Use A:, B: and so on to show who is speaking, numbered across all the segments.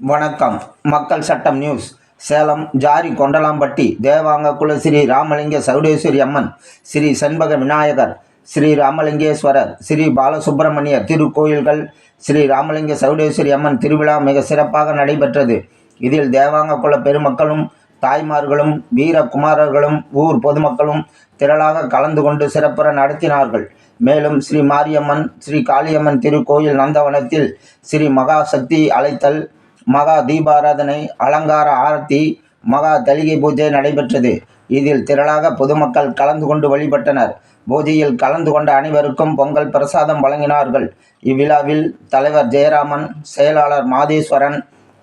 A: வணக்கம். மக்கள் சட்டம் நியூஸ். சேலம் ஜாரி கொண்டலாம்பட்டி தேவாங்க குல ஸ்ரீ ராமலிங்க சௌடேஸ்வரி அம்மன் ஸ்ரீ செண்பக விநாயகர் ஸ்ரீ ராமலிங்கேஸ்வரர் ஸ்ரீ பாலசுப்பிரமணியர் திருக்கோயில்கள் ஸ்ரீ ராமலிங்க சவுடேஸ்வரி அம்மன் திருவிழா மிக சிறப்பாக நடைபெற்றது. இதில் தேவாங்க குல பெருமக்களும் தாய்மார்களும் வீரகுமாரர்களும் ஊர் பொதுமக்களும் திரளாக கலந்து கொண்டு சிறப்புற நடத்தினார்கள். மேலும் ஸ்ரீ மாரியம்மன் ஸ்ரீ காளியம்மன் திருக்கோயில் நந்தவனத்தில் ஸ்ரீ மகாசக்தி அழைத்தல் மகா தீபாராதனை அலங்கார ஆரத்தி மகா தலிகை பூஜை நடைபெற்றது. இதில் திரளாக பொதுமக்கள் கலந்து கொண்டு வழிபட்டனர். பூஜையில் கலந்து கொண்ட அனைவருக்கும் பொங்கல் பிரசாதம் வழங்கினார்கள். இவ்விழாவில் தலைவர் ஜெயராமன் செயலாளர் மாதேஸ்வரன்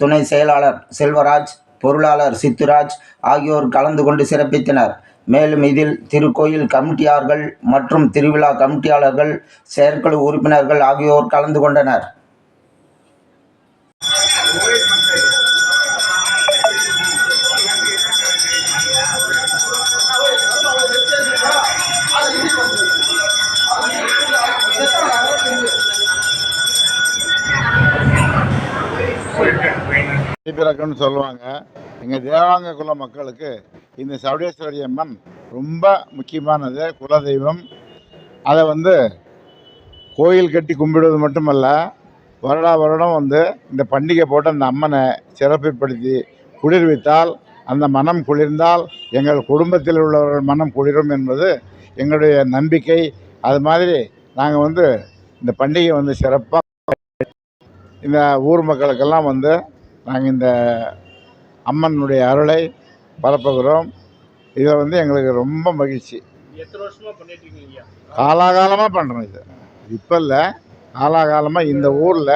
A: துணை செயலாளர் செல்வராஜ் பொருளாளர் சித்துராஜ் ஆகியோர் கலந்து கொண்டு சிறப்பித்தனர். மேலும் இதில் திருக்கோயில் கமிட்டியார்கள் மற்றும் திருவிழா கமிட்டியாளர்கள் செயற்குழு உறுப்பினர்கள் ஆகியோர் கலந்து கொண்டனர்.
B: பிறக்குன்னு சொல்லுவாங்க. எங்கள் தேவாங்க குல மக்களுக்கு இந்த சவுடேஸ்வரி அம்மன் ரொம்ப முக்கியமானது குலதெய்வம். அதை வந்து கோயில் கட்டி கும்பிடுவது மட்டுமல்ல வருடா வருடம் வந்து இந்த பண்டிகை போட்டு அந்த அம்மனை சிறப்புப்படுத்தி குளிர்வித்தால் அந்த மனம் குளிர்ந்தால் எங்கள் குடும்பத்தில் உள்ளவர்கள் மனம் குளிரும் என்பது எங்களுடைய நம்பிக்கை. அது மாதிரி நாங்கள் வந்து இந்த பண்டிகை வந்து சிறப்பாக இந்த ஊர் மக்களுக்கெல்லாம் வந்து நாங்கள் இந்த அம்மனுடைய அருளை பரப்புகிறோம். இதில் வந்து எங்களுக்கு ரொம்ப மகிழ்ச்சி.
C: எத்தனை வருஷமா பண்ணிட்டு இருக்கீங்க? ஐயா
B: காலாகாலமாக பண்ணுறோம் இது. இப்போ இல்லை காலாகாலமாக இந்த ஊரில்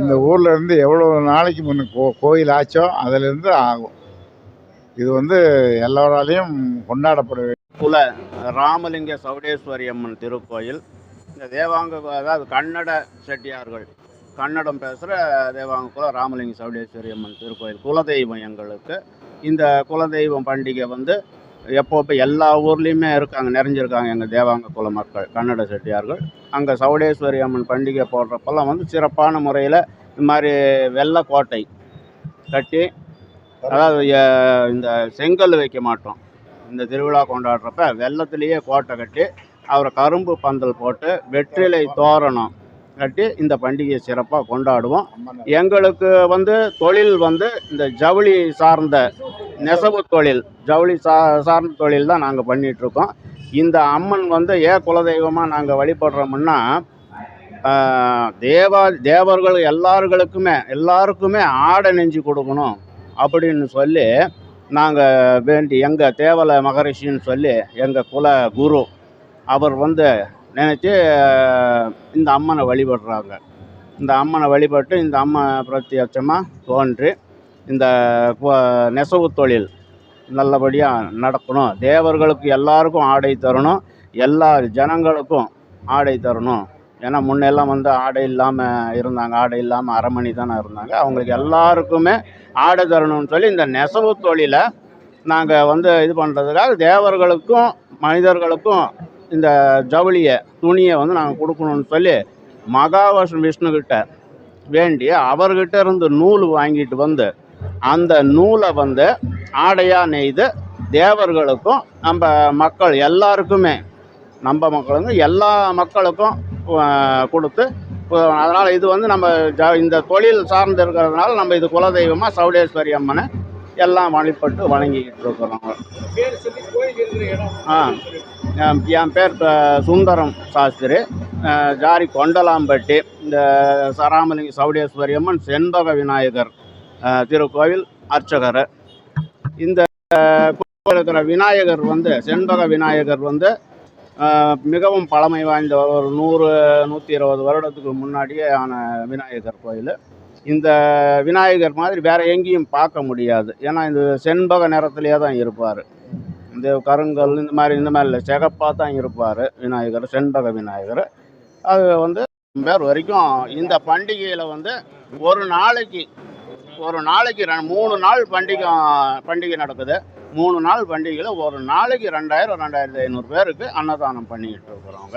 B: இந்த ஊரில் இருந்து எவ்வளோ நாளைக்கு முன்ன கோ கோயில் ஆச்சோ அதிலிருந்து ஆகும். இது வந்து எல்லோராலையும் கொண்டாடப்பட
C: குல ராமலிங்க சௌடேஸ்வரி அம்மன் திருக்கோயில். இந்த தேவாங்க அதாவது கன்னட செட்டியார்கள். கன்னடம் பேசுகிற தேவாங்க ராமலிங்க சவுடேஸ்வரி அம்மன் திருக்கோயில் குலதெய்வம் எங்களுக்கு. இந்த குலதெய்வம் பண்டிகை வந்து எப்போ இப்போ எல்லா ஊர்லேயுமே இருக்காங்க நிறைஞ்சிருக்காங்க எங்கள் தேவாங்க குல மக்கள் கன்னட செட்டியார்கள். அங்கே சவுடேஸ்வரி அம்மன் பண்டிகை போடுறப்பெல்லாம் வந்து சிறப்பான முறையில் இது மாதிரி வெள்ளைக்கோட்டை கட்டி அதாவது இந்த செங்கல் வைக்க மாட்டோம். இந்த திருவிழா கொண்டாடுறப்ப வெள்ளத்திலேயே கோட்டை கட்டி அவரை கரும்பு பந்தல் போட்டு வெற்றிலை தோரணம் கட்டி இந்த பண்டிகையை சிறப்பாக கொண்டாடுவோம். எங்களுக்கு வந்து தொழில் வந்து இந்த ஜவுளி சார்ந்த நெசவு தொழில் ஜவுளி சா சார்ந்த தொழில் தான் நாங்கள் பண்ணிகிட்ருக்கோம் இந்த அம்மன் வந்து ஏன் குலதெய்வமாக நாங்கள் வழிபடுறோம்னா தேவா தேவர்கள் எல்லார்களுக்குமே எல்லாருக்குமே ஆடை நெஞ்சு கொடுக்கணும் அப்படின்னு சொல்லி நாங்கள் வேண்டி எங்கள் தேவலை மகரிஷின்னு சொல்லி எங்கள் குல குரு அவர் வந்து நினச்சி இந்த அம்மனை வழிபடுறாங்க. இந்த அம்மனை வழிபட்டு இந்த அம்மா பிரத்யட்சமாக தோன்றி இந்த நெசவு தொழில் நல்லபடியாக நடக்கணும். தேவர்களுக்கு எல்லாருக்கும் ஆடை தரணும். எல்லா ஜனங்களுக்கும் ஆடை தரணும். ஏன்னா முன்னெல்லாம் வந்து ஆடை இல்லாமல் இருந்தாங்க. ஆடை இல்லாமல் அரைமணி தானே இருந்தாங்க. அவங்களுக்கு எல்லாருக்குமே ஆடை தரணும்னு சொல்லி இந்த நெசவு தொழிலை நாங்கள் வந்து இது பண்ணுறதுக்காக தேவர்களுக்கும் மனிதர்களுக்கும் இந்த ஜவுளியை துணியை வந்து நாங்கள் கொடுக்கணும்னு சொல்லி மகாவிஷ்ணு விஷ்ணுக்கிட்ட வேண்டி அவர்கிட்ட இருந்து நூல் வாங்கிட்டு வந்து அந்த நூலை வந்து ஆடையாக நெய்து தேவர்களுக்கும் நம்ம மக்கள் எல்லாருக்குமே நம்ம மக்களுங்க எல்லா மக்களுக்கும் கொடுத்து அதனால் இது வந்து நம்ம ஜ இந்த தொழில் சார்ந்து இருக்கிறதுனால நம்ம இது குலதெய்வமாக சௌடேஸ்வரி அம்மனை எல்லாம் வழிபட்டு வணங்கிக்கிட்டு இருக்கிறோம். ஆ. என் பேர் சுந்தரம் சாஸ்திரி. ஜாரி கொண்டலாம்பட்டி இந்த சராமலிங்க சவுடேஸ்வரி அம்மன் செண்பக விநாயகர் திருக்கோவில் அர்ச்சகர். இந்த இருக்கிற விநாயகர் வந்து செண்பக விநாயகர் வந்து மிகவும் பழமை வாய்ந்த ஒரு நூறு நூற்றி இருபது வருடத்துக்கு முன்னாடியே ஆன விநாயகர் கோயில். இந்த விநாயகர் மாதிரி வேற எங்கேயும் பார்க்க முடியாது. ஏன்னா இந்த செண்பக நிறத்துலேயே தான் இருப்பார். இந்த கருங்கல் இந்த மாதிரி இந்த மாதிரி இல்லை. சிகப்பாக தான் இருப்பார் விநாயகர் செண்பக விநாயகர். அது வந்து பேர் வரைக்கும் இந்த பண்டிகையில் வந்து ஒரு நாளைக்கு ஒரு நாளைக்கு ரெ- மூணு நாள் பண்டிகை பண்டிகை நடக்குது. மூணு நாள் பண்டிகையில் ஒரு நாளைக்கு ரெண்டாயிரம் ரெண்டாயிரத்தி ஐநூறு பேருக்கு அன்னதானம் பண்ணிக்கிட்டு இருக்கிறோங்க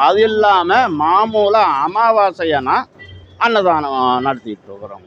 C: அது இல்லாமல் மாமூல அமாவாசைனா அன்னதானம் நடத்திட்டு இருக்கிறோங்க